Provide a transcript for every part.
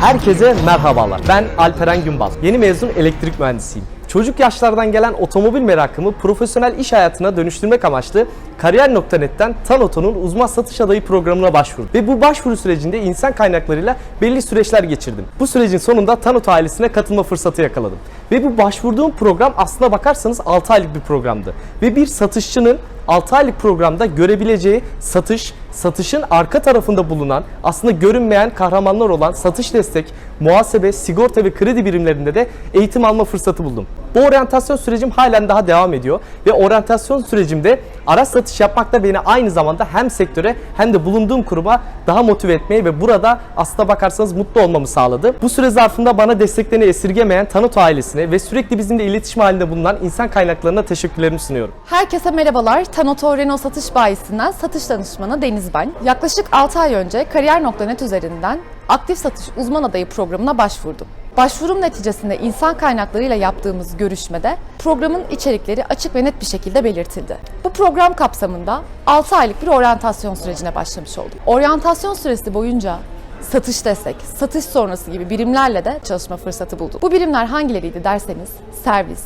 Herkese merhabalar. Ben Alperen Günbaz. Yeni mezun elektrik mühendisiyim. Çocuk yaşlardan gelen otomobil merakımı profesyonel iş hayatına dönüştürmek amaçlı Kariyer.net'ten Tanoto'nun uzman satış adayı programına başvurdum. Ve bu başvuru sürecinde insan kaynaklarıyla belli süreçler geçirdim. Bu sürecin sonunda Tanoto ailesine katılma fırsatı yakaladım. Ve bu başvurduğum program aslına bakarsanız 6 aylık bir programdı. Ve bir satışçının 6 aylık programda görebileceği satış, satışın arka tarafında bulunan aslında görünmeyen kahramanlar olan satış destek, muhasebe, sigorta ve kredi birimlerinde de eğitim alma fırsatı buldum. Bu oryantasyon sürecim halen daha devam ediyor ve oryantasyon sürecimde araç satış yapmak da beni aynı zamanda hem sektöre hem de bulunduğum kuruma daha motive etmeyi ve burada aslına bakarsanız mutlu olmamı sağladı. Bu süre zarfında bana desteklerini esirgemeyen Tanıt ailesine ve sürekli bizimle iletişim halinde bulunan insan kaynaklarına teşekkürlerimi sunuyorum. Herkese merhabalar. Tanoto Renault Satış Bayisi'nden satış danışmanı Deniz ben. Yaklaşık 6 ay önce Kariyer.net üzerinden aktif satış uzman adayı programına başvurdum. Başvurum neticesinde insan kaynaklarıyla yaptığımız görüşmede programın içerikleri açık ve net bir şekilde belirtildi. Bu program kapsamında 6 aylık bir oryantasyon sürecine başlamış oldum. Oryantasyon süresi boyunca satış destek, satış sonrası gibi birimlerle de çalışma fırsatı buldum. Bu birimler hangileriydi derseniz servis,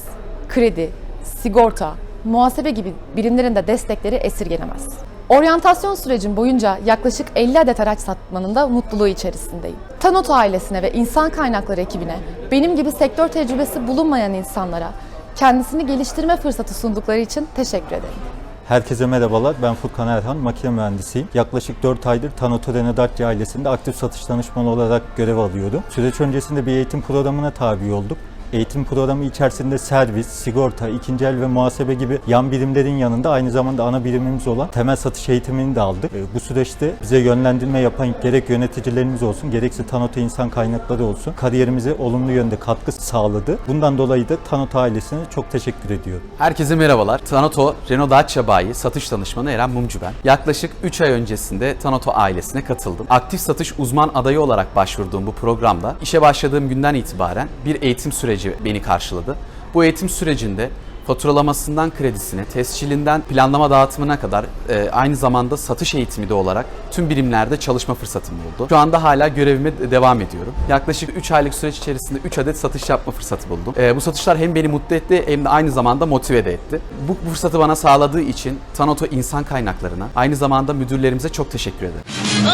kredi, sigorta, muhasebe gibi birimlerin de destekleri esirgenemez. Oryantasyon sürecim boyunca yaklaşık 50 adet araç satmanın da mutluluğu içerisindeyim. Tanoto ailesine ve insan kaynakları ekibine, benim gibi sektör tecrübesi bulunmayan insanlara kendisini geliştirme fırsatı sundukları için teşekkür ederim. Herkese merhabalar. Ben Furkan Erhan, makine mühendisiyim. Yaklaşık 4 aydır Tanoto Renault ailesinde aktif satış danışmanı olarak görev alıyorum. Süreç öncesinde bir eğitim programına tabi olduk. Eğitim programı içerisinde servis, sigorta, ikinci el ve muhasebe gibi yan birimlerin yanında aynı zamanda ana birimimiz olan temel satış eğitimini de aldık. E, Bu süreçte bize yönlendirme yapan gerek yöneticilerimiz olsun, gerekse Tanoto insan kaynakları olsun kariyerimize olumlu yönde katkı sağladı. Bundan dolayı da Tanoto ailesine çok teşekkür ediyorum. Herkese merhabalar. Tanoto Renault Dacia Bayi satış danışmanı Eren Mumcu ben. Yaklaşık 3 ay öncesinde Tanoto ailesine katıldım. Aktif satış uzman adayı olarak başvurduğum bu programda işe başladığım günden itibaren bir eğitim süreci beni karşıladı. Bu eğitim sürecinde faturalamasından kredisine, tescilinden planlama dağıtımına kadar e, aynı zamanda satış eğitimi de olarak tüm birimlerde çalışma fırsatım oldu. Şu anda hala görevime de- devam ediyorum. Yaklaşık 3 aylık süreç içerisinde 3 adet satış yapma fırsatı buldum. E, bu satışlar hem beni mutlu etti hem de aynı zamanda motive de etti. Bu fırsatı bana sağladığı için Tanoto insan kaynaklarına, aynı zamanda müdürlerimize çok teşekkür ederim. Oh, oh,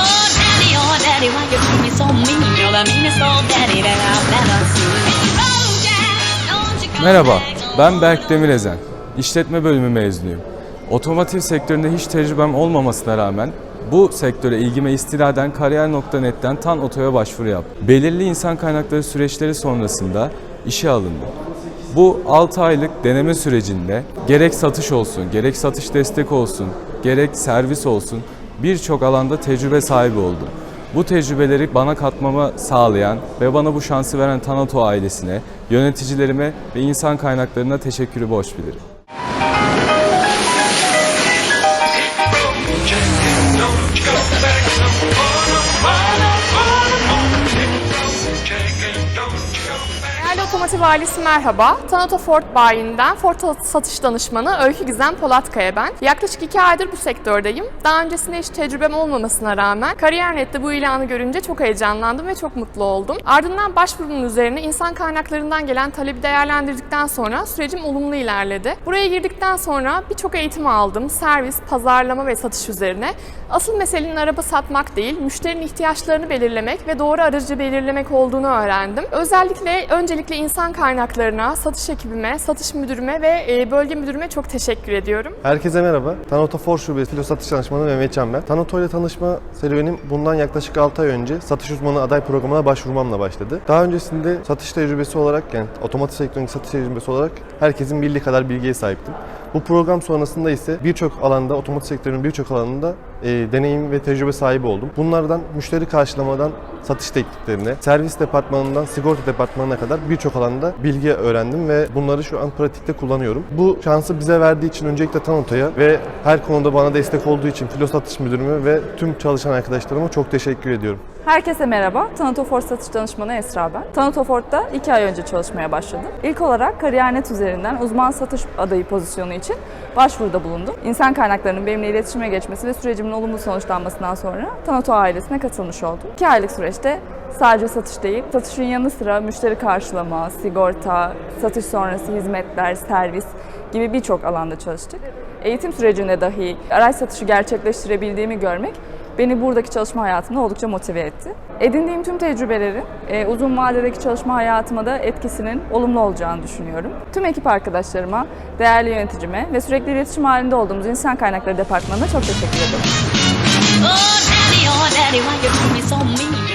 Merhaba, ben Berk Demirezen. İşletme bölümü mezunuyum. Otomotiv sektöründe hiç tecrübem olmamasına rağmen bu sektöre ilgime istinaden Kariyer.net'ten Tan Oto'ya başvuru yaptım. Belirli insan kaynakları süreçleri sonrasında işe alındım. Bu 6 aylık deneme sürecinde gerek satış olsun, gerek satış destek olsun, gerek servis olsun birçok alanda tecrübe sahibi oldum. Bu tecrübeleri bana katmamı sağlayan ve bana bu şansı veren Tanato ailesine, yöneticilerime ve insan kaynaklarına teşekkürü borç bilirim. Otomotiv ailesi merhaba. Tanato Ford bayinden Ford satış danışmanı Öykü Gizem Polatkaya ben. Yaklaşık iki aydır bu sektördeyim. Daha öncesinde hiç tecrübem olmamasına rağmen Kariyer.net'te bu ilanı görünce çok heyecanlandım ve çok mutlu oldum. Ardından başvurumun üzerine insan kaynaklarından gelen talebi değerlendirdikten sonra sürecim olumlu ilerledi. Buraya girdikten sonra birçok eğitim aldım. Servis, pazarlama ve satış üzerine. Asıl meselenin araba satmak değil, müşterinin ihtiyaçlarını belirlemek ve doğru aracı belirlemek olduğunu öğrendim. Özellikle öncelikle insan kaynaklarına, satış ekibime, satış müdürüme ve e, bölge müdürüme çok teşekkür ediyorum. Herkese merhaba. Tanoto For Şubesi Filo Satış Danışmanı Mehmet Can ben. Tanoto ile tanışma serüvenim bundan yaklaşık 6 ay önce satış uzmanı aday programına başvurmamla başladı. Daha öncesinde satış tecrübesi olarak yani otomotiv sektöründeki satış tecrübesi olarak herkesin bildiği kadar bilgiye sahiptim. Bu program sonrasında ise birçok alanda, otomotiv sektörünün birçok alanında e, deneyim ve tecrübe sahibi oldum. Bunlardan müşteri karşılamadan satış tekniklerine, servis departmanından sigorta departmanına kadar birçok alanda bilgi öğrendim ve bunları şu an pratikte kullanıyorum. Bu şansı bize verdiği için öncelikle Tanoto'ya ve her konuda bana destek olduğu için filo satış müdürüme ve tüm çalışan arkadaşlarıma çok teşekkür ediyorum. Herkese merhaba. Tanatofort satış danışmanı Esra ben. Tanatofort'ta 2 ay önce çalışmaya başladım. İlk olarak Kariyer.net üzerinden uzman satış adayı pozisyonu için başvuruda bulundum. İnsan kaynaklarının benimle iletişime geçmesi ve sürecimin olumlu sonuçlanmasından sonra Tanato ailesine katılmış oldum. 2 aylık süreçte sadece satış değil, satışın yanı sıra müşteri karşılama, sigorta, satış sonrası hizmetler, servis gibi birçok alanda çalıştık. Eğitim sürecinde dahi araç satışı gerçekleştirebildiğimi görmek beni buradaki çalışma hayatımda oldukça motive etti. Edindiğim tüm tecrübelerin e, uzun vadedeki çalışma hayatıma da etkisinin olumlu olacağını düşünüyorum. Tüm ekip arkadaşlarıma, değerli yöneticime ve sürekli iletişim halinde olduğumuz insan kaynakları departmanına çok teşekkür ederim. Oh, daddy, oh, daddy,